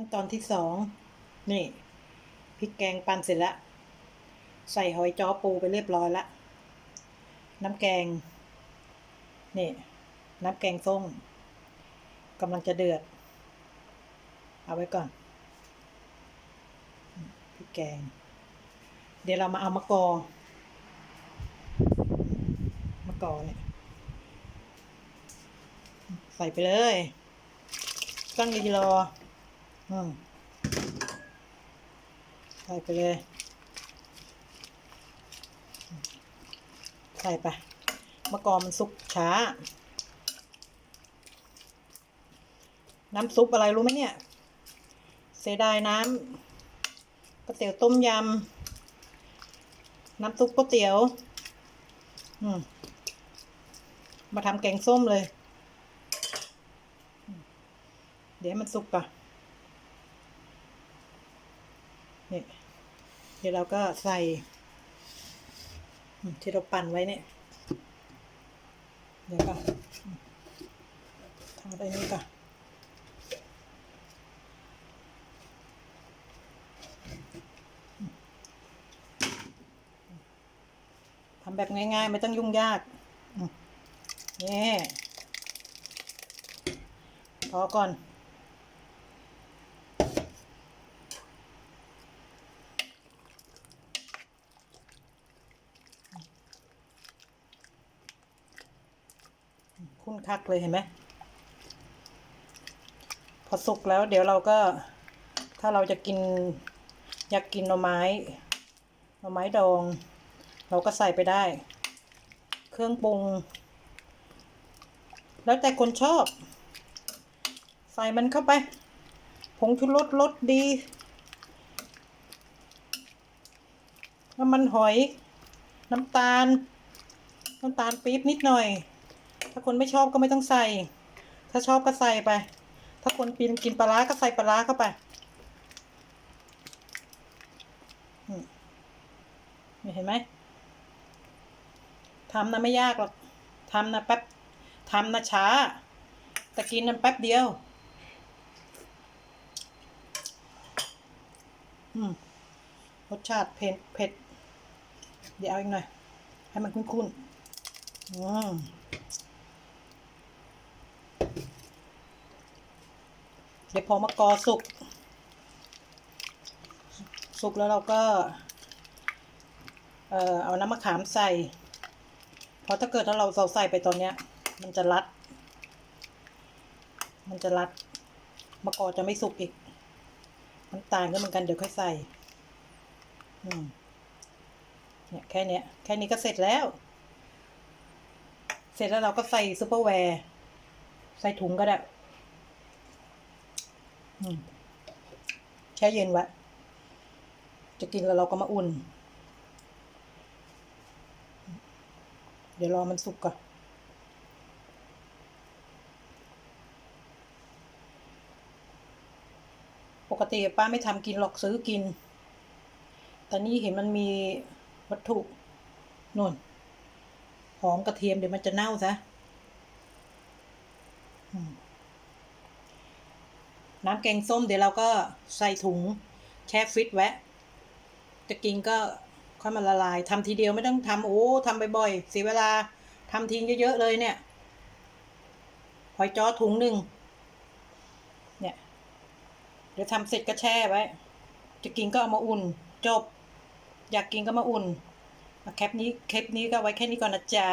ขั้นตอนที่สองนี่พริกแกงปั่นเสร็จแล้ว ใส่หอยจ้อปูไปเรียบร้อยล้วน้ำแกง นี่น้ำแกงส้มกำลังจะเดือด เอาไว้ก่อนพริกแกง เดี๋ยวเรามาเอามะกอมะกอเนี่ยใส่ไปเลยตั้งดีรอ ใส่ไปเลย ใส่ไป มะกอมันสุกช้า น้ำซุปอะไรรู้ไหมเนี่ย เสียดายน้ำก๋วยเตี๋ยวต้มยำ น้ำซุปก๋วยเตี๋ยว อืมมาทำแกงส้มเลย เดี๋ยวมันสุกก่อน นี่เดี๋ยวเราก็ใส่ ที่เราปั่นไว้เนี่ย เดี๋ยวก่อนอืมทำไปนี่ก่อนทำแบบง่ายๆ ไม่ต้องยุ่งยากนี่พอก่อน คุ้นคักเลยเห็นไหมพอสุกแล้วเดี๋ยวเราก็ถ้าเราจะกินอยากกินหน่อไม้หน่อไม้ดอง เราก็ใส่ไปได้ เครื่องปรุง แล้วแต่คนชอบ ใส่มันเข้าไป ผงชูรสรสดีน้ำมันหอย น้ำตาล น้ำตาลปี๊บนิดหน่อย ถ้าคนไม่ชอบก็ไม่ต้องใส่ ถ้าชอบก็ใส่ไป ถ้าคนปีนกินปลาร้าก็ใส่ปลาร้าเข้าไปนี่เห็นไหมทำนะไม่ยากหรอกทำนะแป๊บทำนะช้า แต่กินนั้นแป๊บเดียว อืมรสชาติเผ็ดเผ็ด เดี๋ยวเอาอีกหน่อย ให้มันคุ้นๆอืม เดี๋ยวพอมะกอสุก สุกแล้วเราก็เอ่อเอาน้ำมะขามใส่ เพราะถ้าเกิดถ้าเราเราใส่ไปตอนเนี้ย มันจะรัด มันจะรัด มะกอจะไม่สุกอีก น้ำตาลก็เหมือนกันเดี๋ยวค่อยใส่ อืมเนี่ยแค่เนี้ยแค่นี้ก็เสร็จแล้ว เสร็จแล้วเราก็ใส่ซุปเปอร์แวร์ ใส่ถุงก็ได้ แช่เย็นไว้ จะกินแล้วเราก็มาอุ่น เดี๋ยวรอมันสุกก่อนปกติป้าไม่ทำกินหรอกซื้อกิน แต่นี่เห็นมันมีวัตถุนุ่นหอมกระเทียมเดี๋ยวมันจะเน่าซะอืม น้ำแกงส้มเดี๋ยวเราก็ใส่ถุงแช่ฟิตไว้จะกินก็ค่อยมาละลายทำทีเดียวไม่ต้องทำโอ้ทำบ่อยๆเสียเวลาทำทิ้งเยอะๆเลยเนี่ยหอยจ้อถุงหนึ่งเนี่ย เดี๋ยวทำเสร็จก็แช่ไว้ จะกินก็เอามาอุ่น จบ อยากกินก็มาอุ่นอะแคปนี้คลิปนี้ก็ไว้แค่นี้ก่อนนะจ๊ะ